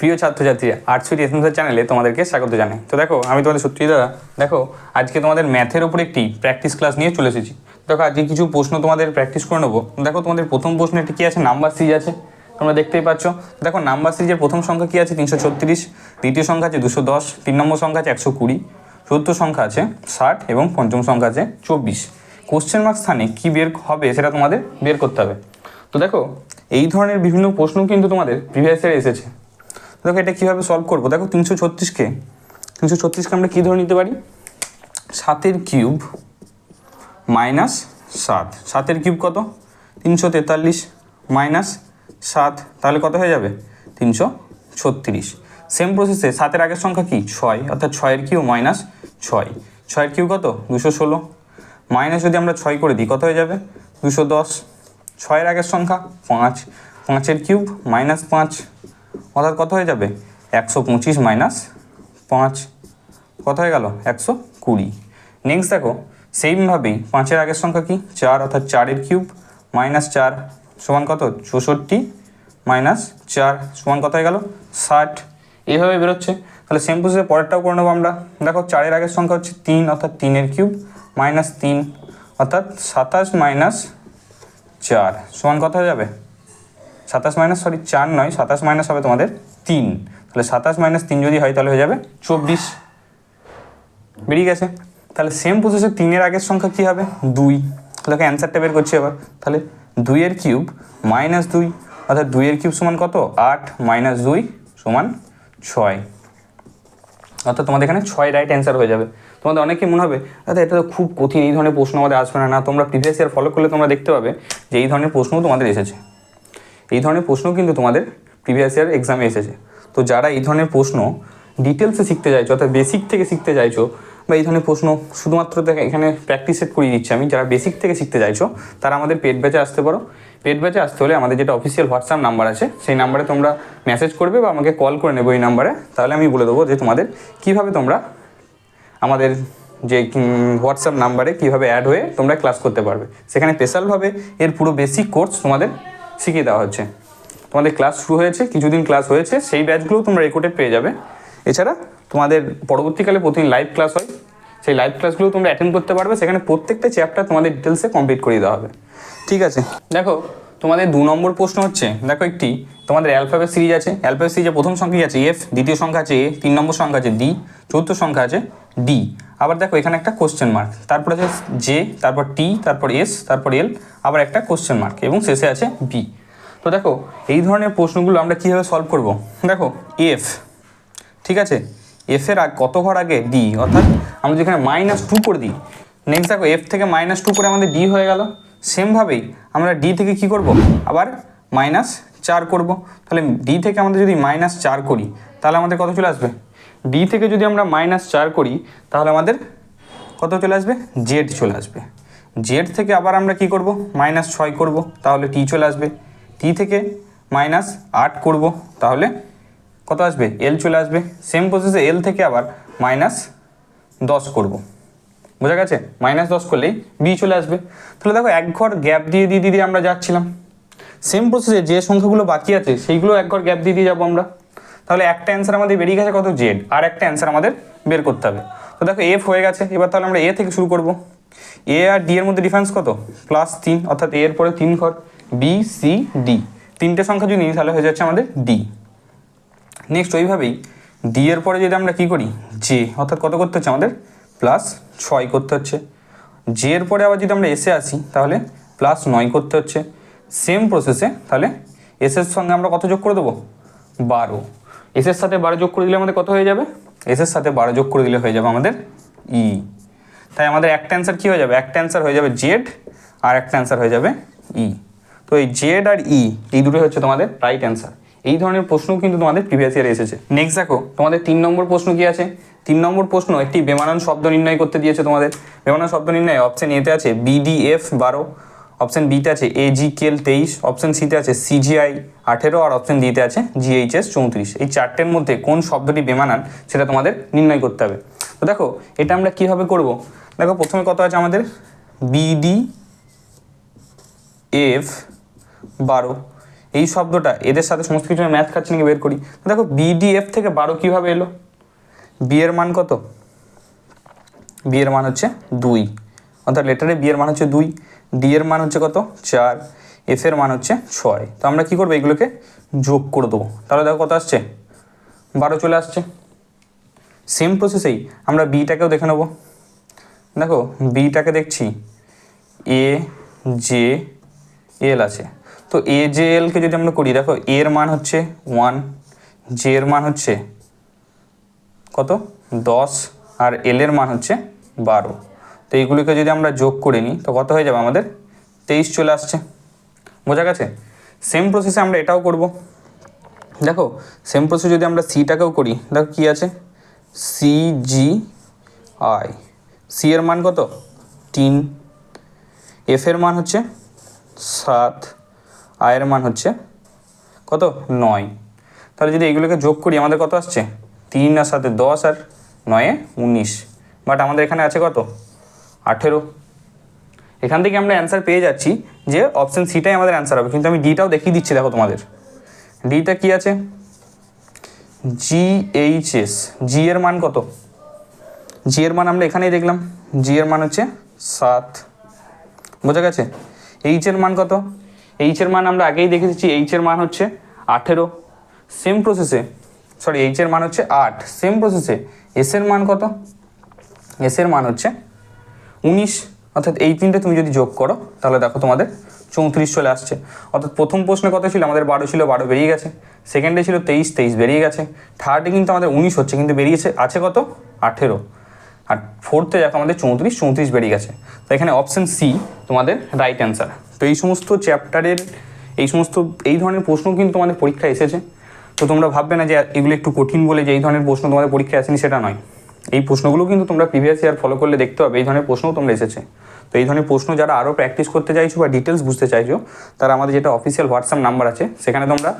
প্রিয় ছাত্রছাত্রীরা আর্টসুইট এসএমসের চ্যানেলে তোমাদেরকে স্বাগত জানাই। তো দেখো, আমি তোমাদের সত্যি দাদা, দেখো, আজকে তোমাদের ম্যাথের উপর একটি প্র্যাকটিস ক্লাস নিয়ে চলে এসেছি। দেখো, আজকে কিছু প্রশ্ন তোমাদের প্র্যাকটিস করে নেব। দেখো, তোমাদের প্রথম প্রশ্ন একটি কী আছে? নাম্বার সিরিজ আছে, তোমরা দেখতেই পাচ্ছ। দেখো নাম্বার সিরিজের প্রথম সংখ্যা কী আছে? তিনশো ছত্রিশ, দ্বিতীয় সংখ্যা আছে দুশো দশ, তিন নম্বর সংখ্যা আছে একশো কুড়ি, চতুর্থ সংখ্যা আছে ষাট এবং পঞ্চম সংখ্যা আছে চব্বিশ। কোশ্চেন মার্ক স্থানে কী বের হবে সেটা তোমাদের বের করতে হবে। তো দেখো, এই ধরনের বিভিন্ন প্রশ্ন কিন্তু তোমাদের প্রিভিয়াস ইয়ারে এসেছে। দেখো এটা কীভাবে সলভ করব? দেখো তিনশো ছত্রিশকে তিনশো ছত্রিশকে আমরা কী ধরে নিতে পারি? সাতের কিউব মাইনাস সাত। সাতের কিউব কত? তিনশো তেতাল্লিশ মাইনাস সাত। তাহলে কত হয়ে যাবে? তিনশো ছত্রিশ। সেম প্রসেসে সাতের আগের সংখ্যা কি? ছয়। অর্থাৎ ছয়ের কিউ মাইনাস ছয়। ছয়ের কিউ কত? দুশো ষোলো। মাইনাস যদি আমরা ছয় করে দিই, কত হয়ে যাবে? দুশো দশ। ছয়ের আগের সংখ্যা পাঁচ। পাঁচের কিউব মাইনাস পাঁচ। অর্থাৎ কত হয়ে যাবে? একশো পঁচিশ মাইনাস পাঁচ। কত হয়ে গেল? একশো কুড়ি। নেক্সট দেখো সেইমভাবেই পাঁচের আগের সংখ্যা কি? চার অর্থাৎ চারের কিউব মাইনাস চার সমান কত? চৌষট্টি মাইনাস চার সমান কত হয়ে গেল? ষাট। এইভাবে বেরোচ্ছে। তাহলে সেম প্রসেসে পরেরটাও করে নেব আমরা। দেখো, চারের আগের সংখ্যা হচ্ছে তিন অর্থাৎ তিনের কিউব মাইনাস তিন অর্থাৎ সাতাশ মাইনাস চার সমান কত হয়ে যাবে? সাতাশ মাইনাস সরি চার নয়, সাতাশ মাইনাস হবে তোমাদের তিন। তাহলে সাতাশ মাইনাস তিন যদি হয় তাহলে হয়ে যাবে চব্বিশ। বেরিয়ে গেছে। তাহলে সেম প্রসেসে তিনের আগের সংখ্যা কী হবে? দুই। তাহলে অ্যান্সারটা বের করছি এবার। তাহলে দুইয়ের কিউব মাইনাস দুই, অর্থাৎ দুইয়ের কিউব সমান কত? আট মাইনাস দুই সমান ছয়। অর্থাৎ তোমাদের এখানে ছয় রাইট অ্যান্সার হয়ে যাবে। তোমাদের অনেকে মনে হবে দাদা এটা তো খুব কঠিন, এই ধরনের প্রশ্ন আমাদের আসবে না। না, তোমরা প্রিভিয়াস ইয়ার ফলো করলে তোমরা দেখতে পাবে যে এই ধরনের প্রশ্নও তোমাদের এসেছে। এই ধরনের প্রশ্ন কিন্তু তোমাদের প্রিভিয়াস ইয়ার এক্সামে এসেছে। তো যারা এই ধরনের প্রশ্ন ডিটেলসে শিখতে চাইছো অর্থাৎ বেসিক থেকে শিখতে চাইছো বা এই ধরনের প্রশ্ন শুধুমাত্র দেখে, এখানে প্র্যাকটিস সেট করিয়ে দিচ্ছি আমি, যারা বেসিক থেকে শিখতে চাইছো তারা আমাদের পেট ব্যাচে আসতে পারো। পেট ব্যাচে আসতে হলে আমাদের যেটা অফিসিয়াল হোয়াটসঅ্যাপ নাম্বার আছে, সেই নাম্বারে তোমরা মেসেজ করবে বা আমাকে কল করে নেবে এই নাম্বারে তাহলে আমি বলে দেবো যে তোমাদের কীভাবে তোমরা আমাদের যে হোয়াটসঅ্যাপ নাম্বারে কীভাবে অ্যাড হয়ে তোমরা ক্লাস করতে পারবে। সেখানে স্পেশালভাবে এর পুরো বেসিক কোর্স তোমাদের শিখিয়ে দেওয়া হচ্ছে। তোমাদের ক্লাস শুরু হয়েছে, কিছুদিন ক্লাস হয়েছে, সেই ব্যাচগুলোও তোমরা রেকর্ডে পেয়ে যাবে। এছাড়া তোমাদের পরবর্তীকালে প্রতিদিন লাইভ ক্লাস হয়। সেই লাইভ ক্লাসগুলো তোমরা অ্যাটেন্ড করতে পারবে, সেখানে প্রত্যেকটা চ্যাপ্টার তোমাদের ডিটেলসে কমপ্লিট করিয়ে দেওয়া হবে। ঠিক আছে? দেখো, তোমাদের দু নম্বর প্রশ্ন হচ্ছে, দেখো একটি, তোমাদের অ্যালফাবেট সিরিজ আছে। অ্যালফাবেট সিরিজে প্রথম সংখ্যা আছে? এফ দ্বিতীয় সংখ্যা আছে এ তিন নম্বর সংখ্যা আছে ডি চতুর্থ সংখ্যা আছে ডি আবার দেখো এখানে একটা কোশ্চেন মার্ক তারপর আছে জে তারপর টি তারপর এস তারপর এল আবার একটা কোশ্চেন মার্ক এবং শেষে আছে বি তো দেখো, এই ধরনের প্রশ্নগুলো আমরা কীভাবে সলভ করব? দেখো এফ ঠিক আছে? এফের আগ কত ঘর আগে ডি অর্থাৎ আমরা যেখানে মাইনাস টু করে দিই নেক্সট দেখো এফ থেকে মাইনাস টু করে আমাদের ডি হয়ে গেল। সেমভাবেই আমরা ডি থেকে কি করব? আবার মাইনাস চার করব। তাহলে ডি থেকে আমাদের যদি মাইনাস চার করি, তাহলে আমাদের কত চলে আসবে? ডি থেকে যদি আমরা মাইনাস চার করি, তাহলে আমাদের কত চলে আসবে? জেড চলে আসবে। জেড থেকে আবার আমরা কি করব? মাইনাস ছয় করব, তাহলে টি চলে আসবে। টি থেকে মাইনাস আট করব, তাহলে কত আসবে? এল চলে আসবে। সেম প্রসেসে এল থেকে আবার মাইনাস দশ করব। বোঝা গেছে? মাইনাস দশ করলেই বি চলে আসবে। তাহলে দেখো, এক ঘর গ্যাপ দিয়ে দিয়ে দিয়ে আমরা যাচ্ছিলাম। সেম প্রসেসে যে সংখ্যাগুলো বাকি আছে, সেইগুলো এক ঘর গ্যাপ দিয়ে দিয়ে যাব আমরা। তাহলে একটা অ্যান্সার আমাদের বেরিয়ে গেছে কত? জেড আর একটা অ্যান্সার আমাদের বের করতে হবে। তো দেখো এফ হয়ে গেছে, এবার তাহলে আমরা এ থেকে শুরু করব। এ আর ডি এর মধ্যে ডিফারেন্স কত? প্লাস তিন, অর্থাৎ এর পরে তিন ঘর। বি সি ডি তিনটে সংখ্যা যদি নিই, তাহলে হয়ে যাচ্ছে আমাদের ডি নেক্সট ওইভাবেই ডি এর পরে যদি আমরা কি করি? জে অর্থাৎ কত করতে হচ্ছে আমাদের? প্লাস ছয় করতে হচ্ছে। জে এর পরে আবার যদি আমরা এসে আসি, তাহলে প্লাস নয় করতে হচ্ছে। সেম প্রসেসে তাহলে এসের সঙ্গে আমরা কত যোগ করে দেবো? বারো। এসের সাথে বারো যোগ করে দিলে আমাদের কত হয়ে যাবে? এসের সাথে বারো যোগ করে দিলে হয়ে যাবে আমাদের ই তাই আমাদের একটা অ্যান্সার কী হয়ে যাবে? একটা অ্যান্সার হয়ে যাবে জেড আর একটা অ্যান্সার হয়ে যাবে ই তো এই জেড আর ই এই দুটোই হচ্ছে তোমাদের রাইট অ্যান্সার এই ধরনের প্রশ্ন কিন্তু তোমাদের প্রিভিয়াস ইয়ারে এসেছে। নেক্সট দেখো, তোমাদের তিন নম্বর প্রশ্ন কি আছে? তিন নম্বর প্রশ্ন একটি বেমানান শব্দ নির্ণয় করতে দিয়েছে তোমাদের। বেমানান শব্দ নির্ণয় অপশন এতে আছে বিডিএফ বারো অপশন বিতে আছে এজি কেল তেইশ, অপশন সিতে আছে সিজিআই আঠেরো আর অপশন ডিতে আছে জিএইচএস চৌত্রিশ। এই চারটের মধ্যে কোন শব্দটি বেমানান সেটা তোমাদের নির্ণয় করতে হবে। তো দেখো, এটা আমরা কীভাবে করব? দেখো, প্রথমে কত আছে আমাদের? বিডি এফ বারো। এই শব্দটা, এদের সাথে সমস্ত কিছু ম্যাথ খাচ্ছে নাকি বের করি। দেখো বিডিএফ থেকে বারো কীভাবে এলো? বি এর মান কত? বি এর মান হচ্ছে দুই। অর্থাৎ লেটারে বি এর মান হচ্ছে দুই। ডি এর মান হচ্ছে কত? চার। এফ এর মান হচ্ছে ছয়। তো আমরা কী করব? এগুলোকে যোগ করে দেবো। তাহলে দেখো কত আসছে? বারো চলে আসছে। সেম প্রসেসেই আমরা বিটাকেও দেখে নেব। দেখো বিটাকে দেখছি। এ জে এল আছে। তো এ জে এলকে যদি আমরা করি, দেখো এর মান হচ্ছে ওয়ান জে এর মান হচ্ছে কত? দশ। আর এল এর মান হচ্ছে বারো। তো এইগুলিকে যদি আমরা যোগ করে নিই, তো কত হয়ে যাবে আমাদের? তেইশ চলে আসছে। বোঝা গেছে? সেম প্রসেসে আমরা এটাও করব। দেখো সেম প্রসেস যদি আমরা সিটাকেও করি, দেখো কী আছে? সি জি আই সি এর মান কত? তিন। এফ এর মান হচ্ছে সাত। আয়ের মান হচ্ছে কত? নয়। তাহলে যদি এগুলোকে যোগ করি, আমাদের কত আসছে? তিন আর সাথে দশ আর নয়ে উনিশ। বাট আমাদের এখানে আছে কত? আঠেরো। এখান থেকে আমরা অ্যান্সার পেয়ে যাচ্ছি যে অপশান সিটাই আমাদের অ্যান্সার হবে। কিন্তু আমি ডিটাও দেখিয়ে দিচ্ছি, দেখো তোমাদের। ডিটা কি আছে? জি এইচ এস জি এর মান কত? জি এর মান আমরা এখানেই দেখলাম। জি এর মান হচ্ছে সাত। বোঝা গেছে? এইচ এর মান কত? এইচ এর মান আমরা আগেই দেখে দিচ্ছি। এইচ এর মান হচ্ছে আঠেরো। সেম প্রসেসে সরি এইচ এর মান হচ্ছে আট। সেম প্রসেসে এস এর মান কত? এস এর মান হচ্ছে উনিশ, অর্থাৎ এই তিনটে তুমি যদি যোগ করো, তাহলে দেখো তোমাদের চৌত্রিশ চলে আসছে। অর্থাৎ প্রথম প্রশ্নে কত ছিল, আমাদের বারো ছিল, বারো বেরিয়ে গেছে। সেকেন্ডে ছিল তেইশ তেইশ বেরিয়ে গেছে। থার্ডে কিন্তু আমাদের উনিশ হচ্ছে, কিন্তু বেরিয়েছে, আছে কত? আঠেরো। আর ফোর্থে দেখো আমাদের চৌত্রিশ চৌত্রিশ বেরিয়ে গেছে। তো এখানে অপশান সি তোমাদের রাইট অ্যান্সার তো এই সমস্ত চ্যাপ্টারের এই সমস্ত, এই ধরনের প্রশ্ন কিন্তু তোমাদের পরীক্ষায় এসেছে। তো তোমরা ভাববে না যে এগুলো একটু কঠিন বলে যে এই ধরনের প্রশ্ন তোমাদের পরীক্ষায় আসেনি, সেটা নয়। এই প্রশ্নগুলো কিন্তু তোমরা প্রিভিয়াস ইয়ার ফলো করলে দেখতে পাবে, এই ধরনের প্রশ্নও তোমরা এসেছে। তো এই ধরনের প্রশ্ন যারা আরও প্র্যাকটিস করতে চাইছো বা ডিটেলস বুঝতে চাইছো, তারা আমাদের যেটা অফিসিয়াল হোয়াটসঅ্যাপ নাম্বার আছে, সেখানে তোমরা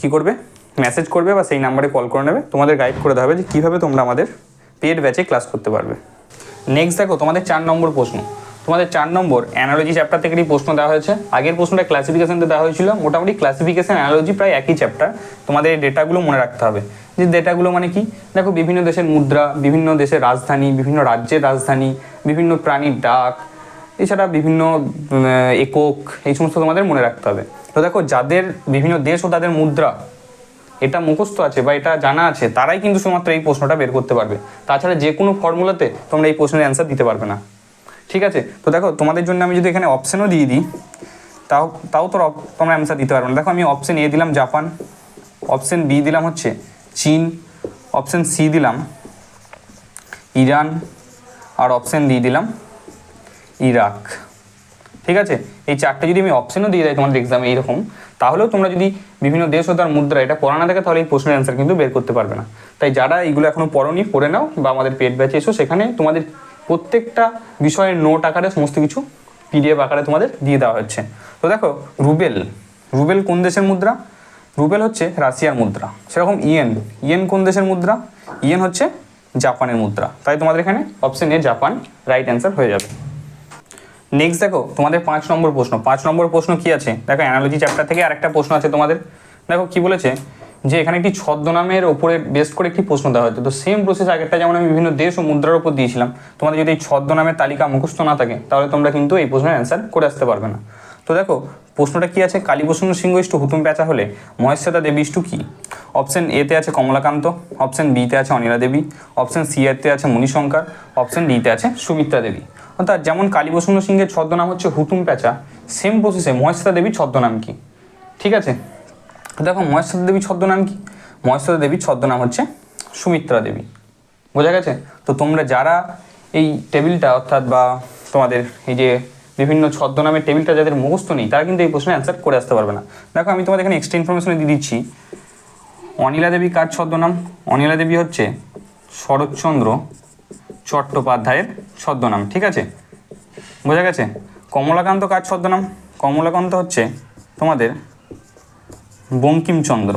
কী করবে? মেসেজ করবে বা সেই নাম্বারে কল করে নেবে। তোমাদের গাইড করে দেওয়া হবে যে কীভাবে তোমরা আমাদের পেড ব্যাচে ক্লাস করতে পারবে। নেক্সট দেখো, তোমাদের চার নম্বর প্রশ্ন। তোমাদের চার নম্বর অ্যানালজি চ্যাপ্টার থেকেই প্রশ্ন দেওয়া হয়েছে। আগের প্রশ্নটা ক্লাসিফিকেশনতে দেওয়া হয়েছিল। মোটামুটি ক্লাসিফিকেশন অ্যানালজি প্রায় একই চ্যাপ্টার তোমাদের এই ডেটাগুলো মনে রাখতে হবে। যে ডেটাগুলো মানে কি? দেখো, বিভিন্ন দেশের মুদ্রা, বিভিন্ন দেশের রাজধানী, বিভিন্ন রাজ্যের রাজধানী, বিভিন্ন প্রাণীর ডাক, এছাড়া বিভিন্ন একক, এই সমস্ত তোমাদের মনে রাখতে হবে। তো দেখো, যাদের বিভিন্ন দেশ ও তাদের মুদ্রা, এটা মুখস্থ আছে বা এটা জানা আছে, তারাই কিন্তু শুধুমাত্র এই প্রশ্নটা বের করতে পারবে। তাছাড়া যে কোনো ফর্মুলাতে তোমরা এই প্রশ্নের অ্যান্সার দিতে পারবে না। ঠিক আছে? তো দেখো, তোমাদের জন্য আমি যদি এখানে অপশানও দিয়ে দিই, তাও তাও তো তোমরা অ্যান্সার দিতে পারবে না। দেখো, আমি অপশান এ দিলাম জাপান অপশান বি দিলাম হচ্ছে চীন অপশান সি দিলাম ইরান আর অপশান দিয়ে দিলাম ইরাক ঠিক আছে? এই চারটে যদি আমি অপশানও দিয়ে দেয় তোমাদের এক্সামে এইরকম, তাহলেও তোমরা যদি বিভিন্ন দেশ ও তার মুদ্রা, এটা পড়া না থাকে তাহলে এই প্রশ্নের অ্যান্সার কিন্তু বের করতে পারবে না। তাই যারা এইগুলো এখনও পড়নি, পড়ে নাও বা আমাদের পেট ব্যাচে এসো, সেখানে তোমাদের প্রত্যেকটা বিষয়ের নোট আকারে সমস্ত কিছু পিডিএফ আকারে তোমাদের দিয়ে দেওয়া হচ্ছে তো দেখো, রুবেল। রুবেল কোন দেশের মুদ্রা? রুবেল হচ্ছে রাশিয়ার মুদ্রা। সেরকম ইয়েন। ইয়েন কোন দেশের মুদ্রা? ইয়েন হচ্ছে জাপানের মুদ্রা। তাই তোমাদের এখানে option A Japan right answer হয়ে যাবে। নেক্সট দেখো, তোমাদের পাঁচ নম্বর প্রশ্ন। পাঁচ নম্বর প্রশ্ন কি আছে? দেখো অ্যানালজি চ্যাপ্টার থেকে আরেকটা প্রশ্ন আছে তোমাদের। দেখো, কি বলেছে? যে এখানে একটি ছদ্মনামের ওপরে বেস করে একটি প্রশ্ন দেওয়া হতো তো সেম প্রসেস আগেরটা যেমন আমি বিভিন্ন দেশ ও মুদ্রার উপর দিয়েছিলাম, তোমাদের যদি এই ছদ্মনামের তালিকা মুখস্থ না থাকে, তাহলে তোমরা কিন্তু এই প্রশ্নের অ্যান্সার করে আসতে পারবে না। তো দেখো, প্রশ্নটা কি আছে? কালীপ্রসন্ন সিংহ ইষ্টু হুতুম পেঁচা হলে মহেশ্বেতা দেবী ইষ্টু কি? অপশন এতে আছে কমলাকান্ত অপশন বিতে আছে অনিলা দেবী অপশন সি এতে আছে মণিশঙ্কর অপশন ডিতে আছে সুমিত্রা দেবী। অর্থাৎ যেমন কালীপ্রসন্ন সিংহের ছদ্মনাম হচ্ছে হুতুম পেঁচা সেম প্রসেসে মহেশ্বেতা দেবীর ছদ্মনাম কি? ঠিক আছে? দেখো মহেশ্বেতা দেবীর ছদ্মনাম কি? মহেশ্বেতা দেবীর ছদ্মনাম হচ্ছে সুমিত্রা দেবী। বোঝা গেছে? তো তোমরা যারা এই টেবিলটা অর্থাৎ বা তোমাদের এই যে বিভিন্ন ছদ্মনামের টেবিলটা যাদের মুখস্থ নেই, তারা কিন্তু এই প্রশ্নের অ্যান্সার করে আসতে পারবে না। দেখো আমি তোমাদের এখানে এক্সট্রা ইনফরমেশন দিয়ে দিচ্ছি। অনিলা দেবী কার ছদ্মনাম? অনিলা দেবী হচ্ছে শরৎচন্দ্র চট্টোপাধ্যায়ের ছদ্মনাম, ঠিক আছে? বোঝা গেছে? কমলাকান্ত কার ছদ্মনাম? কমলাকান্ত হচ্ছে তোমাদের বঙ্কিমচন্দ্র।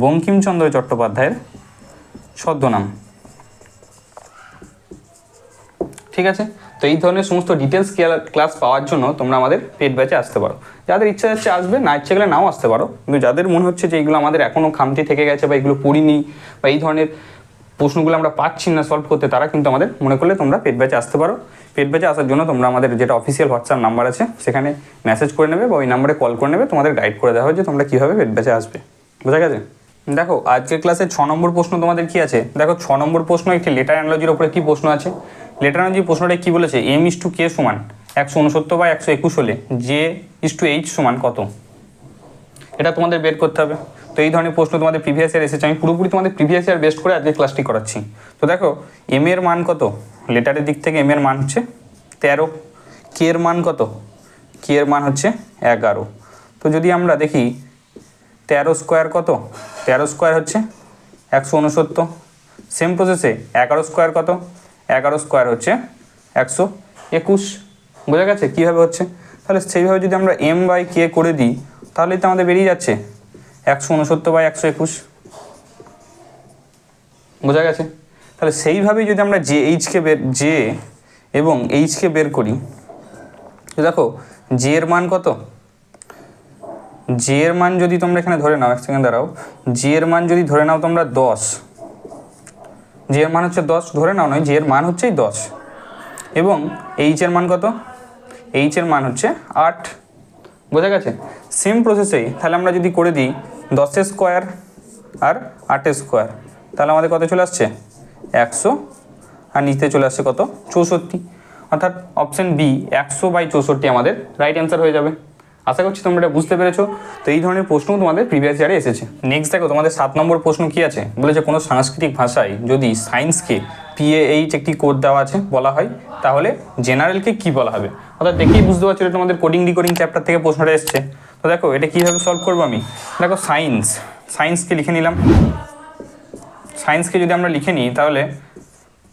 বঙ্কিমচন্দ্র চট্টোপাধ্যায়ের ছদ্মনাম। ঠিক আছে? তো এই ধরনের সমস্ত ডিটেলস ক্লাস পাওয়ার জন্য তোমরা আমাদের পেড ব্যাচে আসতে পারো। যাদের ইচ্ছা যাচ্ছে আসবে, না ইচ্ছে গেলে নাও আসতে পারো। কিন্তু যাদের মনে হচ্ছে যে এগুলো আমাদের এখনও খামতি থেকে গেছে বা এগুলো পড়িনি বা এই ধরনের প্রশ্নগুলো আমরা পাচ্ছি না সলভ করতে, তারা কিন্তু আমাদের মনে করলে তোমরা পেট ব্যাচে আসতে পারো। পেট ব্যাচে আসার জন্য তোমরা আমাদের যেটা অফিসিয়াল হোয়াটসঅ্যাপ নাম্বার আছে, সেখানে মেসেজ করে নেবে বা ওই নাম্বারে কল করে নেবে, তোমাদের গাইড করে দেওয়া হবে যে তোমরা কীভাবে পেট ব্যাচে আসবে। বোঝা গেছে? দেখো, আজকের ক্লাসে ছ নম্বর প্রশ্ন তোমাদের কি আছে? দেখো, ছ নম্বর প্রশ্ন একটি লেটার অ্যানালজির ওপরে কি প্রশ্ন আছে? লেটার অ্যানালজি প্রশ্নটা কি বলেছে? এম ইস টু কে সমান একশো উনসত্তর বা একশো একুশ হলে জে ইস টু এইচ সমান কত? এটা তোমাদের বের করতে হবে। তো এই ধরনের প্রশ্ন তোমাদের প্রিভিয়াস ইয়ার এসেছে। আমি পুরোপুরি তোমাদের প্রিভিয়াস ইয়ার বেস্ট করে আজকে ক্লাসটি করাচ্ছি। তো দেখো এম এর মান কত? লেটারের দিক থেকে এম এর মান হচ্ছে তেরো। কে এর মান কত? কে এর মান হচ্ছে এগারো। তো যদি আমরা দেখি, তেরো স্কোয়ার কত? তেরো স্কোয়ার হচ্ছে একশো উনসত্তর সেম প্রসেসে এগারো স্কোয়ার কত? এগারো স্কোয়ার হচ্ছে একশো একুশ। বোঝা গেছে? কীভাবে হচ্ছে? তাহলে সেইভাবে যদি আমরা এম বাই কে করে দিই তাহলেই তো আমাদের বেরিয়ে যাচ্ছে। একশো উনসত্তর বাই একশো একুশ। বোঝা গেছে? তাহলে সেইভাবেই যদি আমরা জে এইচকে বের জে এবং এইচকে বের করি দেখো জে এর মান কত? জে এর মান যদি তোমরা এখানে ধরে নাও, এক সেকেন্ড দাঁড়াও। জে এর মান যদি ধরে নাও তোমরা দশ। জে এর মান হচ্ছে দশ, ধরে নাও নয় জে এর মান হচ্ছেই দশ। এবং এইচ এর মান কত? এইচ এর মান হচ্ছে আট। বোঝা গেছে? সেম প্রসেসেই তাহলে আমরা যদি করে দিই দশের স্কোয়ার আর আটের স্কোয়ার। তাহলে আমাদের কত চলে আসছে? একশো। আর নিচে চলে আসছে কত? চৌষট্টি। অর্থাৎ অপশন বি একশো বাই চৌষট্টি আমাদের রাইট অ্যান্সার হয়ে যাবে। আশা করছি তোমরা এটা বুঝতে পেরেছ। তো এই ধরনের প্রশ্ন তোমাদের প্রিভিয়াস ইয়ারে এসেছে। নেক্সট দেখো, তোমাদের সাত নম্বর প্রশ্ন কি আছে? বলেছে কোনো সাংস্কৃতিক ভাষায় যদি সায়েন্সকে পিএইচ একটি কোড দেওয়া আছে, বলা হয়, তাহলে জেনারেলকে কি বলা হবে? অর্থাৎ দেখেই বুঝতে পারছ তোমাদের কোডিং ডিকোডিং চ্যাপ্টার থেকে প্রশ্নটা এসছে। তো দেখো, এটা কীভাবে সলভ করব আমি? দেখো সায়েন্স সায়েন্সকে লিখে নিলাম। সায়েন্সকে যদি আমরা লিখে নিই, তাহলে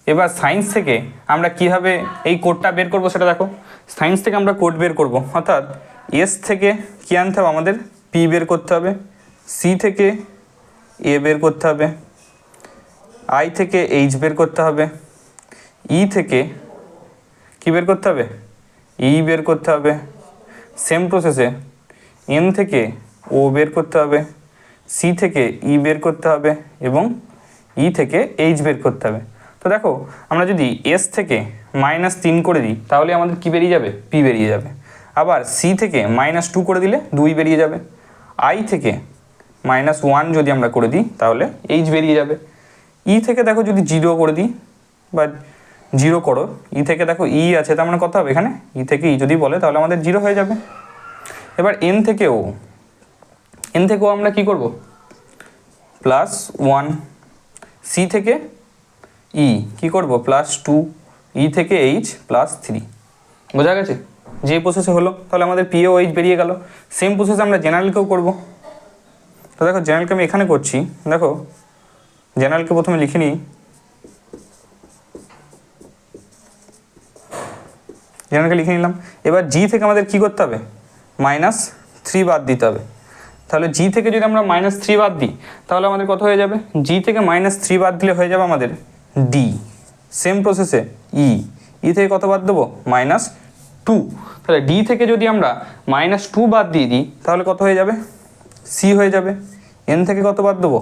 এবার সায়েন্স থেকে আমরা কীভাবে এই কোডটা বের করব সেটা দেখো। সায়েন্স থেকে আমরা কোড বের করব। অর্থাৎ এস থেকে কী আনতে হবে? আমাদের পি বের করতে হবে। সি থেকে এ বের করতে হবে। আই থেকে এইচ বের করতে হবে। ই থেকে কি বের করতে হবে? ই বের করতে হবে। সেম প্রসেসে এন থেকে ও বের করতে হবে সি থেকে ই বের করতে হবে এবং ই থেকে এইচ বের করতে হবে। তো দেখো, আমরা যদি এস থেকে মাইনাস তিন করে দিই, তাহলে আমাদের কি বেরিয়ে যাবে? পি বেরিয়ে যাবে। আবার সি থেকে মাইনাস টু করে দিলে দুই বেরিয়ে যাবে। আই থেকে মাইনাস ওয়ান যদি আমরা করে দিই, তাহলে এইচ বেরিয়ে যাবে। ই থেকে দেখো যদি জিরো করে দিই, বা জিরো করো ই থেকে দেখো ই আছে, তার মানে কত হবে এখানে? ই থেকে ই যদি বলে, তাহলে আমাদের জিরো হয়ে যাবে। এবার এন থেকে ও এন থেকে ও আমরা কি করব? প্লাস ওয়ান সি থেকে ই কি করব? প্লাস টু ই থেকে এইচ প্লাস থ্রি বোঝা গেছে? যে প্রসেসে হলো, তাহলে আমাদের পিও এইচ বেরিয়ে গেল। সেম প্রসেস আমরা জেনারেলকেও করব। তো দেখো জেনারেলকে আমি এখানে করছি। দেখো জেনারেলকে প্রথমে লিখে নিই। জেনারেলকে লিখে নিলাম। এবার জি থেকে আমাদের কি করতে হবে? মাইনাস থ্রি বাদ দিতে হবে। তাহলে জি থেকে যদি আমরা মাইনাস থ্রি বাদ দিই, তাহলে আমাদের কত হয়ে যাবে? জি থেকে মাইনাস থ্রি বাদ দিলে হয়ে যাবে আমাদের ডি সেম প্রসেসে ই ই থেকে কত বাদ দেবো? Minus two. তাহলে ডি থেকে যদি আমরা মাইনাস টু বাদ দিয়ে দিই, তাহলে কত হয়ে যাবে? সি হয়ে যাবে। এন থেকে কত বাদ দেবো?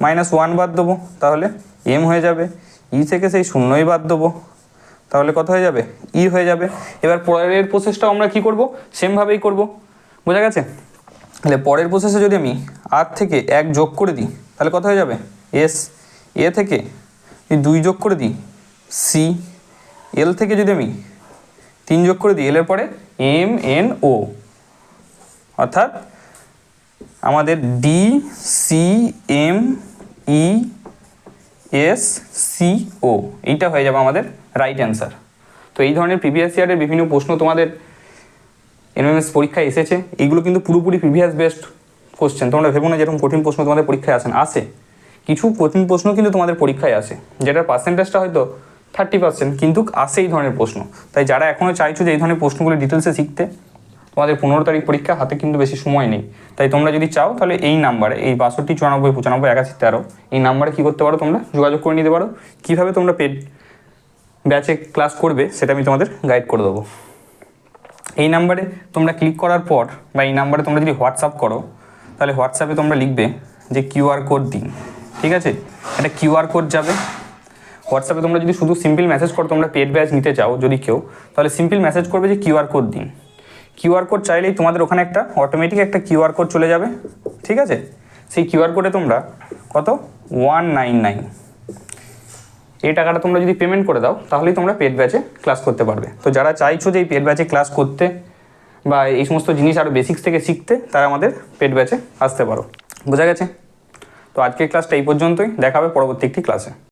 মাইনাস ওয়ান বাদ দেবো। তাহলে এম হয়ে যাবে। ই থেকে সেই শূন্যই বাদ দেবো। তাহলে কত হয়ে যাবে, ই হয়ে যাবে। এবার পরের প্রসেসটাও আমরা কি করব? সেমভাবেই করব। বোঝা গেছে? তাহলে পরের প্রসেসে যদি আমি আর থেকে এক যোগ করে দিই, তাহলে কত হয়ে যাবে? এস এ থেকে দুই যোগ করে দিই সি এল থেকে যদি আমি তিন যোগ করে দিই এলের পরে এম এন ও অর্থাৎ আমাদের D C M E S, C, O, এইটা হয়ে যাবে আমাদের রাইট অ্যান্সার তো এই ধরনের প্রিভিয়াস ইয়ারের বিভিন্ন প্রশ্ন তোমাদের এনএমএস পরীক্ষায় এসেছে এইগুলো কিন্তু পুরোপুরি প্রিভিয়াস বেস্ট কোশ্চেন তোমরা ভেবো না যেরকম কঠিন প্রশ্ন তোমাদের পরীক্ষায় আসেন আসে। কিছু কঠিন প্রশ্ন কিন্তু তোমাদের পরীক্ষায় আসে, যেটার পার্সেন্টেজটা হয়তো থার্টি পার্সেন্ট কিন্তু আসে এই ধরনের প্রশ্ন। তাই যারা এখনও চাইছো যে এই ধরনের প্রশ্নগুলো ডিটেলসে শিখতে তোমাদের পনেরো তারিখ পরীক্ষা, হাতে কিন্তু বেশি সময় নেই। তাই তোমরা যদি চাও, তাহলে এই নাম্বারে, এই বাষট্টি, চুরানব্বই, পঁচানব্বই, একাশি, তেরো, এই নাম্বারে কী করতে পারো তোমরা? যোগাযোগ করে নিতে পারো। কীভাবে তোমরা পেড ব্যাচে ক্লাস করবে, সেটা আমি তোমাদের গাইড করে দেবো। এই নাম্বারে তোমরা ক্লিক করার পর, বা এই নাম্বারে তোমরা যদি হোয়াটসঅ্যাপ করো, তাহলে হোয়াটসঅ্যাপে তোমরা লিখবে যে কিউআর কোড দিন। ঠিক আছে? একটা কিউআর কোড যাবে। হোয়াটসঅ্যাপে তোমরা যদি শুধু সিম্পল মেসেজ করো তোমরা পেড ব্যাচ নিতে চাও, যদি কেউ, তাহলে সিম্পল মেসেজ করবে যে কিউআর কোড দিন। কিউআর কোড চাইলেই তোমাদের ওখানে একটা অটোমেটিক একটা কিউআর কোড চলে যাবে, ঠিক আছে? সেই কিউআর কোডে তোমরা কত? ওয়ান নাইন নাইন এই টাকাটা তোমরা যদি পেমেন্ট করে দাও, তাহলেই তোমরা পেড ব্যাচে ক্লাস করতে পারবে। তো যারা চাইছো যে এই পেড ব্যাচে ক্লাস করতে বা এই সমস্ত জিনিস আরও বেসিক্স থেকে শিখতে, তারা আমাদের পেড ব্যাচে আসতে পারো। বোঝা গেছে? তো আজকের ক্লাসটা এই পর্যন্তই। দেখাবে পরবর্তী একটি ক্লাসে